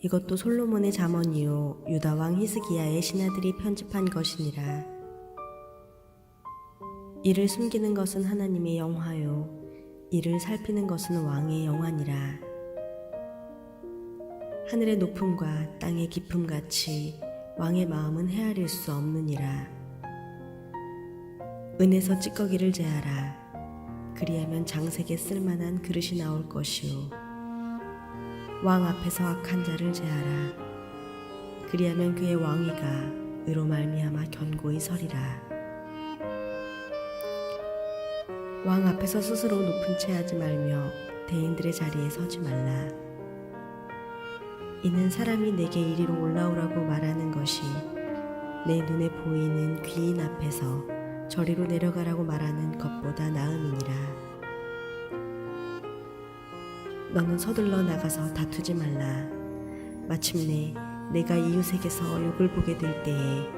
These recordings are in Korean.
이것도 솔로몬의 잠언이요 유다 왕 히스기야의 신하들이 편집한 것이니라. 이를 숨기는 것은 하나님의 영화요 이를 살피는 것은 왕의 영화니라. 하늘의 높음과 땅의 깊음 같이 왕의 마음은 헤아릴 수 없느니라. 은에서 찌꺼기를 제하라. 그리하면 장색에 쓸만한 그릇이 나올 것이요. 왕 앞에서 악한 자를 제하라. 그리하면 그의 왕위가 의로 말미암아 견고히 서리라. 왕 앞에서 스스로 높은 채 하지 말며 대인들의 자리에 서지 말라. 이는 사람이 내게 이리로 올라오라고 말하는 것이 내 눈에 보이는 귀인 앞에서 저리로 내려가라고 말하는 것보다 나음이니라. 너는 서둘러 나가서 다투지 말라. 마침내 내가 이웃에게서 욕을 보게 될 때에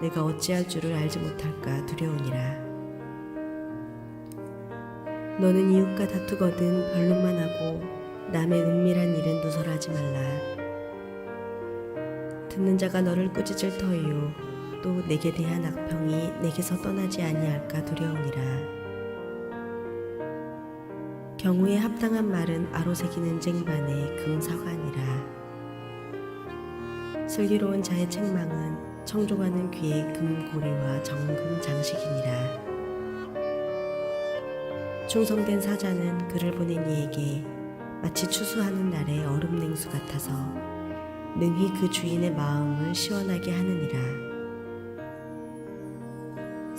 내가 어찌할 줄을 알지 못할까 두려우니라. 너는 이웃과 다투거든 변론만 하고 남의 은밀한 일은 누설하지 말라. 듣는 자가 너를 꾸짖을 터이요 또 내게 대한 악평이 내게서 떠나지 아니할까 두려우니라. 경우에 합당한 말은 아로새기는 쟁반에 금사관이라. 슬기로운 자의 책망은 청종하는 귀의 금고리와 정금 장식이니라. 충성된 사자는 그를 보낸 이에게 마치 추수하는 날의 얼음 냉수 같아서 능히 그 주인의 마음을 시원하게 하느니라.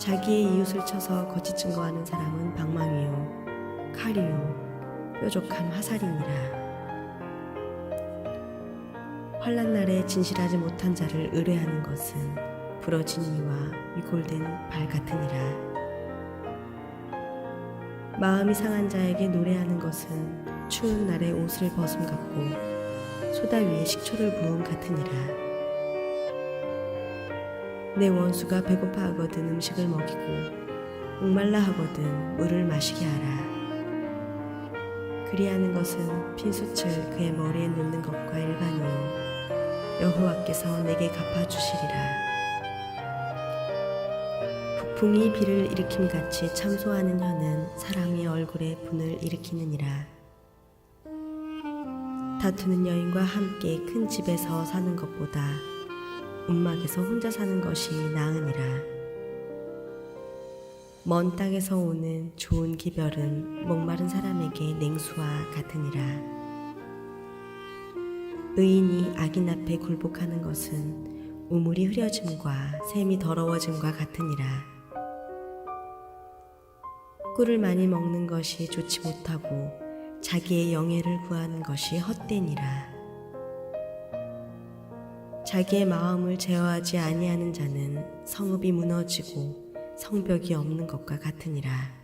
자기의 이웃을 쳐서 거짓 증거하는 사람은 방망이요, 칼이요, 뾰족한 화살이니라. 환란 날에 진실하지 못한 자를 의뢰하는 것은 부러진 이와 위골된 발 같으니라. 마음이 상한 자에게 노래하는 것은 추운 날에 옷을 벗음 같고 소다 위에 식초를 부음 같으니라. 내 원수가 배고파 하거든 음식을 먹이고 목말라 하거든 물을 마시게 하라. 그리하는 것은 핀수칠 그의 머리에 놓는 것과 일반이요 여호와께서 내게 갚아주시리라. 북풍이 비를 일으킴 같이 참소하는 혀는 사람의 얼굴에 분을 일으키느니라. 다투는 여인과 함께 큰 집에서 사는 것보다 움막에서 혼자 사는 것이 나으니라. 먼 땅에서 오는 좋은 기별은 목마른 사람에게 냉수와 같으니라. 의인이 악인 앞에 굴복하는 것은 우물이 흐려짐과 샘이 더러워짐과 같으니라. 꿀을 많이 먹는 것이 좋지 못하고 자기의 영예를 구하는 것이 헛되니라. 자기의 마음을 제어하지 아니하는 자는 성읍이 무너지고 성벽이 없는 것과 같으니라.